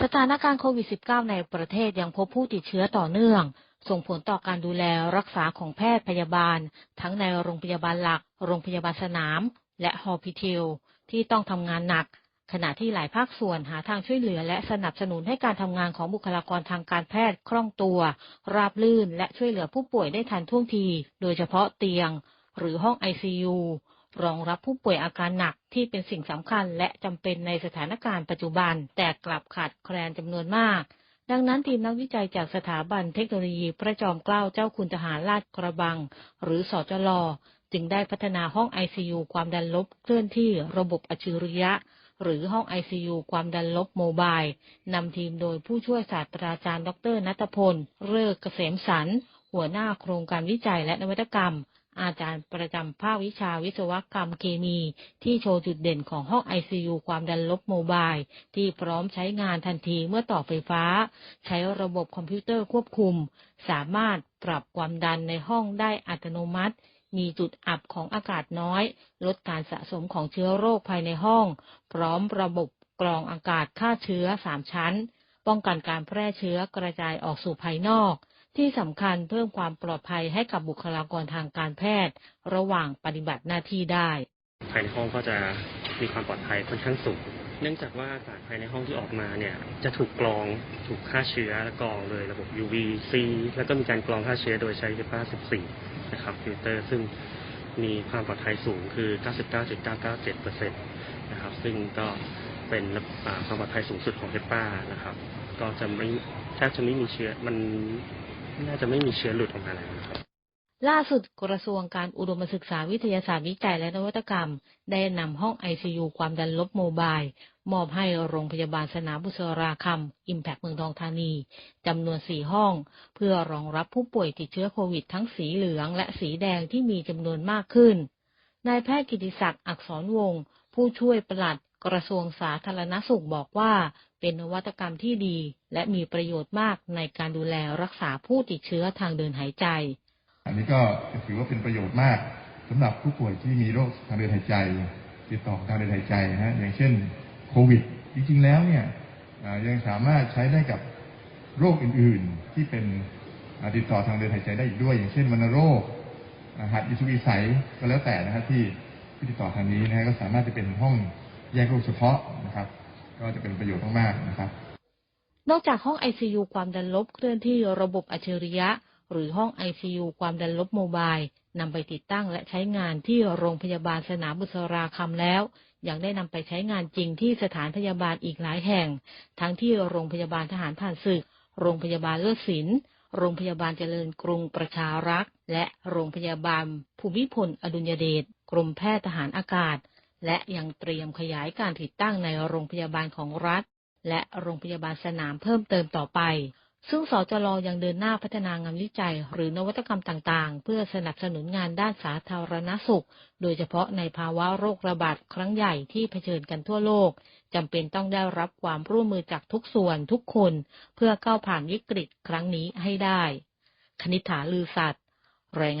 สถานการณ์โควิด -19 ในประเทศยังพบผู้ติดเชื้อต่อเนื่อง ส่งผลต่อการดูแลรักษาของแพทย์พยาบาล ทั้งในโรงพยาบาลหลัก โรงพยาบาลสนาม และฮอพิทลที่ต้องทำงานหนัก ขณะที่หลายภาคส่วนหาทางช่วยเหลือและสนับสนุนให้การทำงานของบุคลากรทางการแพทย์คล่องตัว ราบรื่น และช่วยเหลือผู้ป่วยได้ทันท่วงที โดยเฉพาะเตียง หรือห้อง ICU รองรับผู้ป่วยอาการหนักที่เป็นสิ่งสำคัญและจำเป็นในสถานการณ์ปัจจุบัน แต่กลับขาดแคลนจำนวนมาก ดังนั้นทีมนักวิจัยจากสถาบันเทคโนโลยีพระจอมเกล้าเจ้าคุณทหารราชกระบัง หรือสจลจึงได้พัฒนาห้อง ICU ความดันลบเคลื่อนที่ระบบอัจฉริยะ หรือห้อง ICU ความดันลบโมบายนำทีมโดยผู้ช่วยศาสตราจารย์ ดรนัทพล เลิกเกษมสันหัวหน้าโครงการวิจัยและนวัตกรรม อาจารย์ประจำภาควิชาวิศวกรรมเคมีที่โชว์จุดเด่นของห้อง ICU ความดันลบโมบาย ที่พร้อมใช้งานทันทีเมื่อต่อไฟฟ้า ใช้ระบบคอมพิวเตอร์ควบคุม สามารถปรับความดันในห้องได้อัตโนมัติ มีจุดอับของอากาศน้อย ลดการสะสมของเชื้อโรคภายในห้อง พร้อมระบบกรองอากาศฆ่าเชื้อ 3 ชั้น ป้องกันการแพร่เชื้อกระจายออกสู่ภายนอก ที่สำคัญเพิ่มความปลอดภัยให้กับบุคลากรทางการแพทย์ ระหว่างปฏิบัติหน้าที่ได้ ภายในห้องก็จะมีความปลอดภัยค่อนข้างสูง เนื่องจากว่าอากาศภายในห้องที่ออกมาเนี่ยจะถูกกรองถูกฆ่าเชื้อและกรองโดยระบบ UVC แล้วก็มีการกรองฆ่าเชื้อโดยใช้ HEPA 14 นะครับฟิลเตอร์ซึ่งมีความปลอดภัยสูงคือ 99.997%นะครับ ซึ่งก็เป็นความปลอดภัยสูงสุดของ HEPA นะครับ ก็จะไม่แทบจะไม่มีเชื้อ มัน น่าจะไม่มีเชื้อหลุดออกมาแล้วนะครับล่าสุดกระทรวงการอุดมศึกษาวิทยาศาสตร์วิจัยและนวัตกรรม ได้นำห้อง ICU ความดันลบโมบาย มอบให้โรงพยาบาลสนามบุษราคำอิมแพคเมืองทองธานีจำนวน 4 ห้อง เพื่อรองรับผู้ป่วยติดเชื้อโควิดทั้งสีเหลืองและสีแดงที่มีจำนวนมากขึ้นนายแพทย์กิติศักดิ์อักษรวงศ์ผู้ช่วยปลัด กระทรวงสาธารณสุขบอกว่า เป็นนวัตกรรมที่ดี และมีประโยชน์มากในการดูแลรักษาผู้ติดเชื้อทางเดินหายใจ อันนี้ก็ถือว่าเป็นประโยชน์มากสำหรับผู้ป่วยที่มีโรคทางเดินหายใจ ติดต่อทางเดินหายใจนะฮะอย่างเช่นโควิด จริงๆแล้วเนี่ยยังสามารถใช้ได้กับโรคอื่นๆ ที่เป็นติดต่อทางเดินหายใจได้อีกด้วย อย่างเช่นวัณโรคหัดอิสุกอิสัยก็แล้วแต่นะฮะที่ที่ติดต่อทางนี้นะฮะก็สามารถจะเป็นห้อง แยกโรคเฉพาะนะครับ ก็จะเป็นประโยชน์มากๆนะครับ นอกจากห้อง ICU ความดันลบเคลื่อนที่ระบบอัจฉริยะ หรือห้อง ICU ความดันลบโมบายนำไปติดตั้งและใช้งานที่โรงพยาบาลสนามบุษราคำแล้ว ยังได้นำไปใช้งานจริงที่สถานพยาบาลอีกหลายแห่ง ทั้งที่โรงพยาบาลทหารผ่านศึก โรงพยาบาลเลิศศิลป์โรงพยาบาลเจริญกรุงประชารักษ์ และโรงพยาบาลภูมิพลอดุลยเดชกรมแพทย์ทหารอากาศ และยังเตรียมขยายการติดตั้งในโรงพยาบาลของรัฐ และโรงพยาบาลสนามเพิ่มเติมต่อไป ซึ่งสจลยังเดินหน้าพัฒนางานวิจัย หรือนวัตกรรมต่างๆ เพื่อสนับสนุนงานด้านสาธารณสุข โดยเฉพาะในภาวะโรคระบาดครั้งใหญ่ที่เผชิญกันทั่วโลกจำเป็นต้องได้รับความร่วมมือจากทุกส่วนทุกคน เพื่อก้าวผ่านวิกฤตครั้งนี้ให้ได้ คณิษฐาลือสัตว์รายงาน